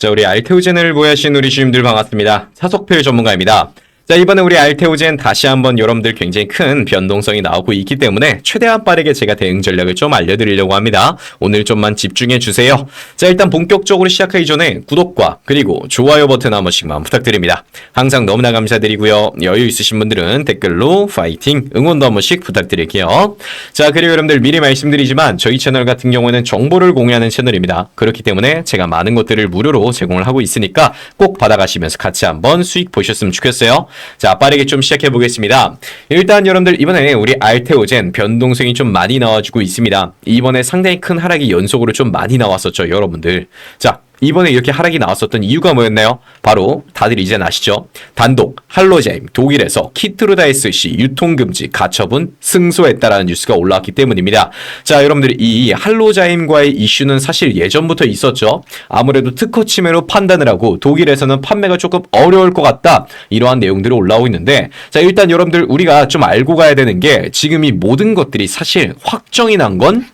자, 우리 알테오젠을 보유하신 우리 주님들 반갑습니다. 차속필 전문가입니다. 자, 이번에 우리 알테오젠 다시 한번 여러분들 굉장히 큰 변동성이 나오고 있기 때문에 최대한 빠르게 제가 대응 전략을 좀 알려드리려고 합니다. 오늘 좀만 집중해 주세요. 자, 일단 본격적으로 시작하기 전에 구독과 그리고 좋아요 버튼 한 번씩만 부탁드립니다. 항상 너무나 감사드리고요. 여유 있으신 분들은 댓글로 파이팅, 응원도 한 번씩 부탁드릴게요. 자, 그리고 여러분들 미리 말씀드리지만 저희 채널 같은 경우에는 정보를 공유하는 채널입니다. 그렇기 때문에 제가 많은 것들을 무료로 제공을 하고 있으니까 꼭 받아가시면서 같이 한번 수익 보셨으면 좋겠어요. 자, 빠르게 좀 시작해 보겠습니다. 일단 여러분들 이번에 우리 알테오젠 변동성이 좀 많이 나와주고 있습니다. 이번에 상당히 큰 하락이 연속으로 좀 많이 나왔었죠, 여러분들. 자, 이번에 이렇게 하락이 나왔었던 이유가 뭐였나요? 바로 다들 이제 아시죠? 단독 할로자임 독일에서 키트루다이스 씨 유통금지 가처분 승소했다라는 뉴스가 올라왔기 때문입니다. 자, 여러분들 이 할로자임과의 이슈는 사실 예전부터 있었죠. 아무래도 특허 침해로 판단을 하고 독일에서는 판매가 조금 어려울 것 같다. 이러한 내용들이 올라오고 있는데 자, 일단 여러분들 우리가 좀 알고 가야 되는 게 지금 이 모든 것들이 사실 확정이 난 건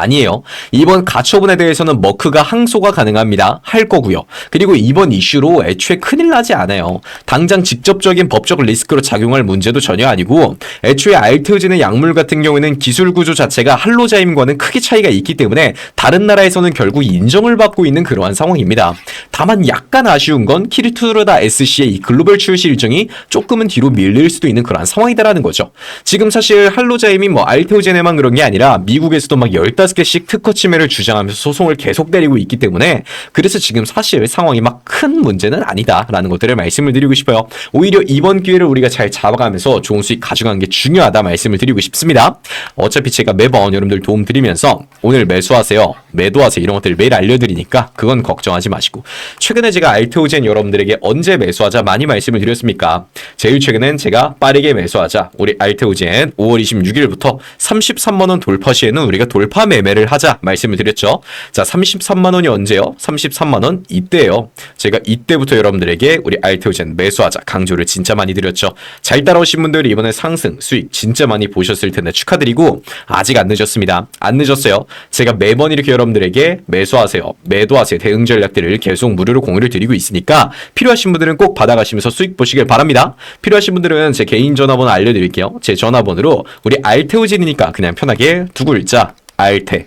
아니에요. 이번 가처분에 대해서는 머크가 항소가 가능합니다. 할 거고요. 그리고 이번 이슈로 애초에 큰일 나지 않아요. 당장 직접적인 법적 리스크로 작용할 문제도 전혀 아니고 애초에 알테오진의 약물 같은 경우에는 기술 구조 자체가 할로자임과는 크게 차이가 있기 때문에 다른 나라에서는 결국 인정을 받고 있는 그러한 상황입니다. 다만 약간 아쉬운 건 키리투르다 SC의 이 글로벌 출시 일정이 조금은 뒤로 밀릴 수도 있는 그러한 상황이다라는 거죠. 지금 사실 할로자임이 뭐 알테오젠에만 그런 게 아니라 미국에서도 막 15개씩 특허 침해를 주장하면서 소송을 계속 때리고 있기 때문에 그래서 지금 사실 상황이 막 큰 문제는 아니다라는 것들을 말씀을 드리고 싶어요. 오히려 이번 기회를 우리가 잘 잡아가면서 좋은 수익 가져가는 게 중요하다 말씀을 드리고 싶습니다. 어차피 제가 매번 여러분들 도움 드리면서 오늘 매수하세요. 매도하세요. 이런 것들 매일 알려드리니까 그건 걱정하지 마시고 최근에 제가 알테오젠 여러분들에게 언제 매수하자 많이 말씀을 드렸습니까? 제일 최근엔 제가 빠르게 매수하자 우리 알테오젠 5월 26일부터 33만원 돌파 시에는 우리가 돌파 매매를 하자 말씀을 드렸죠. 자 33만원이 언제요? 33만원 이때예요. 제가 이때부터 여러분들에게 우리 알테오젠 매수하자 강조를 진짜 많이 드렸죠. 잘 따라오신 분들이 이번에 상승 수익 진짜 많이 보셨을 텐데 축하드리고 아직 안 늦었습니다. 안 늦었어요. 제가 매번 이렇게 여러분 들에게 매수하세요. 매도하세요. 대응 전략들을 계속 무료로 공유를 드리고 있으니까 필요하신 분들은 꼭 받아가시면서 수익 보시길 바랍니다. 필요하신 분들은 제 개인 전화번호 알려드릴게요. 제 전화번호로 우리 알테오젠이니까 그냥 편하게 두 글자 알테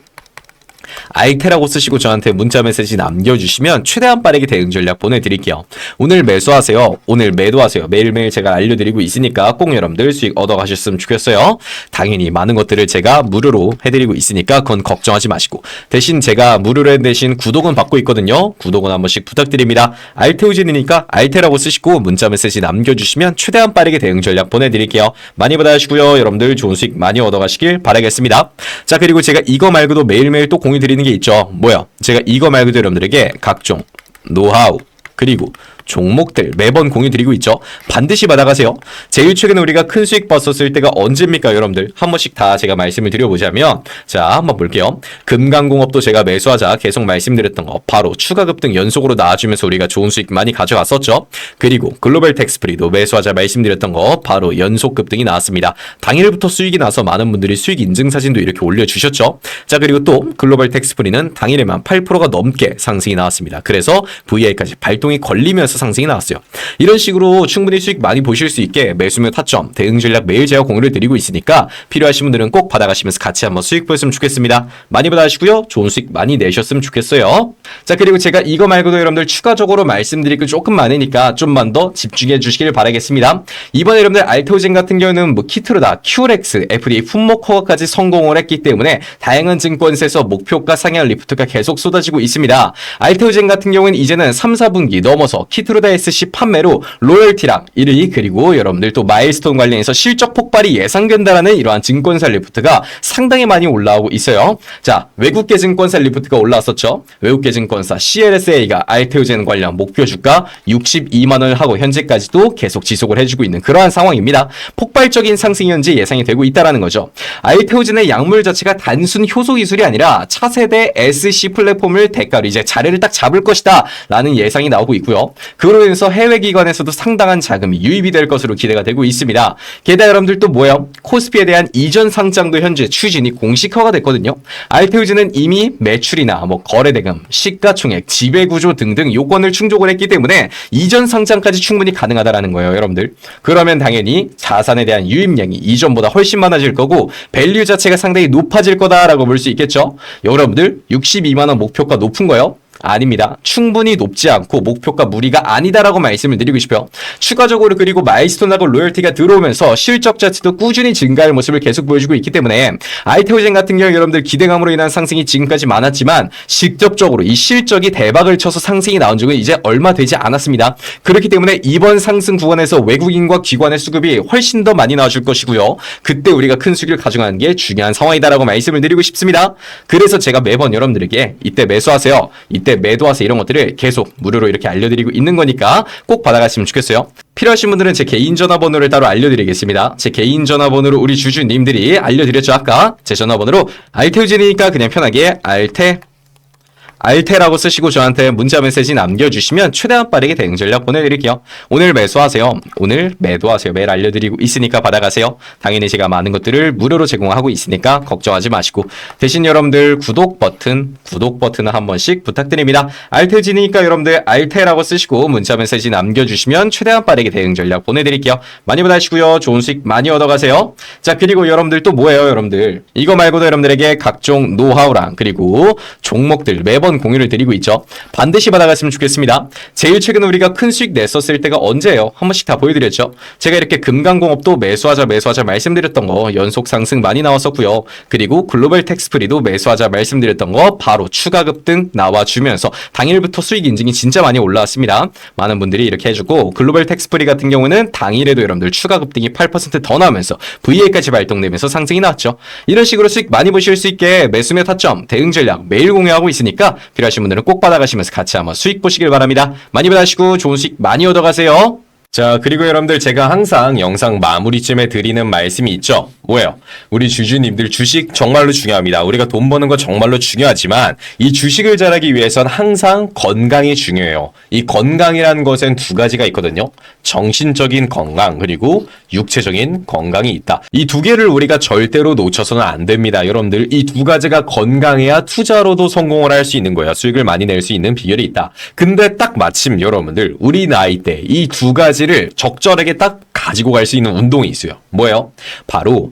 알테라고 쓰시고 저한테 문자 메시지 남겨주시면 최대한 빠르게 대응 전략 보내드릴게요. 오늘 매수하세요. 오늘 매도하세요. 매일매일 제가 알려드리고 있으니까 꼭 여러분들 수익 얻어가셨으면 좋겠어요. 당연히 많은 것들을 제가 무료로 해드리고 있으니까 그건 걱정하지 마시고 대신 제가 무료로 한 대신 구독은 받고 있거든요. 구독은 한 번씩 부탁드립니다. 알테우진이니까 알테라고 쓰시고 문자 메시지 남겨주시면 최대한 빠르게 대응 전략 보내드릴게요. 많이 받아주시고요. 여러분들 좋은 수익 많이 얻어가시길 바라겠습니다. 자 그리고 제가 이거 말고도 매일매일 또 공유 드리는 게 있죠. 뭐야? 제가 이거 말고도 여러분들에게 각종 노하우 그리고 종목들 매번 공유 드리고 있죠. 반드시 받아가세요. 제일 최근에 우리가 큰 수익 봤었을 때가 언제입니까, 여러분들? 한 번씩 다 제가 말씀을 드려보자면, 자, 한번 볼게요. 금강공업도 제가 매수하자 계속 말씀드렸던 거, 바로 추가 급등 연속으로 나와주면서 우리가 좋은 수익 많이 가져갔었죠. 그리고 글로벌 텍스프리도 매수하자 말씀드렸던 거, 바로 연속 급등이 나왔습니다. 당일부터 수익이 나서 많은 분들이 수익 인증 사진도 이렇게 올려주셨죠. 자, 그리고 또 글로벌 텍스프리는 당일에만 8%가 넘게 상승이 나왔습니다. 그래서 VI까지 발동이 걸리면서 상승이 나왔어요. 이런 식으로 충분히 수익 많이 보실 수 있게 매수며 타점, 대응 전략 매일 제가 공유를 드리고 있으니까 필요하신 분들은 꼭 받아가시면서 같이 한번 수익 보셨으면 좋겠습니다. 많이 받아가시고요. 좋은 수익 많이 내셨으면 좋겠어요. 자, 그리고 제가 이거 말고도 여러분들 추가적으로 말씀드릴 게 조금 많으니까 좀만 더 집중해 주시길 바라겠습니다. 이번에 여러분들 알테오젠 같은 경우는 뭐 키트로다, 큐렉스, FDA 품목 허가까지 성공을 했기 때문에 다양한 증권사에서 목표가 상향 리프트가 계속 쏟아지고 있습니다. 알테오젠 같은 경우는 이제는 3, 4분기 넘어서 키트 로다 SC 판매로 로열티랑 1위 그리고 여러분들 또 마일스톤 관련해서 실적 폭발이 예상된다라는 이러한 증권사 리프트가 상당히 많이 올라오고 있어요. 자, 외국계 증권사 리프트가 올라왔었죠. 외국계 증권사 CLSA가 알테오젠 관련 목표 주가 62만 원을 하고 현재까지도 계속 지속을 해주고 있는 그러한 상황입니다. 폭발적인 상승이 현재 예상이 되고 있다라는 거죠. 알테오젠의 약물 자체가 단순 효소 기술이 아니라 차세대 SC 플랫폼을 대가로 이제 자리를 딱 잡을 것이다 라는 예상이 나오고 있고요. 그로 인해서 해외 기관에서도 상당한 자금이 유입이 될 것으로 기대가 되고 있습니다. 게다가 여러분들 또 뭐예요? 코스피에 대한 이전 상장도 현재 추진이 공식화가 됐거든요. 알테우즈는 이미 매출이나 뭐 거래 대금, 시가총액, 지배 구조 등등 요건을 충족을 했기 때문에 이전 상장까지 충분히 가능하다라는 거예요, 여러분들. 그러면 당연히 자산에 대한 유입량이 이전보다 훨씬 많아질 거고 밸류 자체가 상당히 높아질 거다라고 볼 수 있겠죠. 여러분들 62만 원 목표가 높은 거요? 아닙니다. 충분히 높지 않고 목표가 무리가 아니다라고 말씀을 드리고 싶어요. 추가적으로 그리고 마이스톤하고 로열티가 들어오면서 실적 자체도 꾸준히 증가할 모습을 계속 보여주고 있기 때문에 아이테오젠 같은 경우 여러분들 기대감으로 인한 상승이 지금까지 많았지만 직접적으로 이 실적이 대박을 쳐서 상승이 나온 적은 이제 얼마 되지 않았습니다. 그렇기 때문에 이번 상승 구간에서 외국인과 기관의 수급이 훨씬 더 많이 나와줄 것이고요. 그때 우리가 큰 수익을 가져가는 게 중요한 상황이다라고 말씀을 드리고 싶습니다. 그래서 제가 매번 여러분들에게 이때 매수하세요. 이때 매도하세요. 이런 것들을 계속 무료로 이렇게 알려드리고 있는 거니까 꼭 받아갔으면 좋겠어요. 필요하신 분들은 제 개인 전화번호를 따로 알려드리겠습니다. 제 개인 전화번호로 우리 주주님들이 알려드렸죠. 아까 제 전화번호로 알테우진이니까 그냥 편하게 알테 알테라고 쓰시고 저한테 문자 메시지 남겨주시면 최대한 빠르게 대응 전략 보내드릴게요. 오늘 매수하세요. 오늘 매도하세요. 매일 알려드리고 있으니까 받아가세요. 당연히 제가 많은 것들을 무료로 제공하고 있으니까 걱정하지 마시고 대신 여러분들 구독 버튼, 구독 버튼을 한 번씩 부탁드립니다. 알테지니까 여러분들 알테라고 쓰시고 문자 메시지 남겨주시면 최대한 빠르게 대응 전략 보내드릴게요. 많이 받아시고요. 좋은 수익 많이 얻어가세요. 자 그리고 여러분들 또 뭐예요 여러분들 이거 말고도 여러분들에게 각종 노하우랑 그리고 종목들 매번 공유를 드리고 있죠. 반드시 받아갔으면 좋겠습니다. 제일 최근 우리가 큰 수익 냈었을 때가 언제예요? 한 번씩 다 보여드렸죠. 제가 이렇게 금강공업도 매수하자 매수하자 말씀드렸던 거 연속 상승 많이 나왔었고요. 그리고 글로벌 텍스프리도 매수하자 말씀드렸던 거 바로 추가 급등 나와주면서 당일부터 수익 인증이 진짜 많이 올라왔습니다. 많은 분들이 이렇게 해주고 글로벌 텍스프리 같은 경우는 당일에도 여러분들 추가 급등이 8%더 나오면서 VA까지 발동되면서 상승이 나왔죠. 이런 식으로 수익 많이 보실 수 있게 매수매 타점 대응 전략 매일 공유하고 있으니까 필요하신 분들은 꼭 받아가시면서 같이 한번 수익 보시길 바랍니다. 많이 받아시고 좋은 수익 많이 얻어가세요. 자, 그리고 여러분들 제가 항상 영상 마무리쯤에 드리는 말씀이 있죠. 뭐예요? 우리 주주님들 주식 정말로 중요합니다. 우리가 돈 버는 거 정말로 중요하지만 이 주식을 잘하기 위해선 항상 건강이 중요해요. 이 건강이라는 것엔 두 가지가 있거든요. 정신적인 건강 그리고 육체적인 건강이 있다. 이 두 개를 우리가 절대로 놓쳐서는 안 됩니다. 여러분들 이 두 가지가 건강해야 투자로도 성공을 할 수 있는 거예요. 수익을 많이 낼 수 있는 비결이 있다. 근데 딱 마침 여러분들 우리 나이 때 이 두 가지 를 적절하게 딱 가지고 갈 수 있는 운동이 있어요. 뭐예요? 바로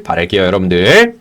길 바랄게요, 여러분들.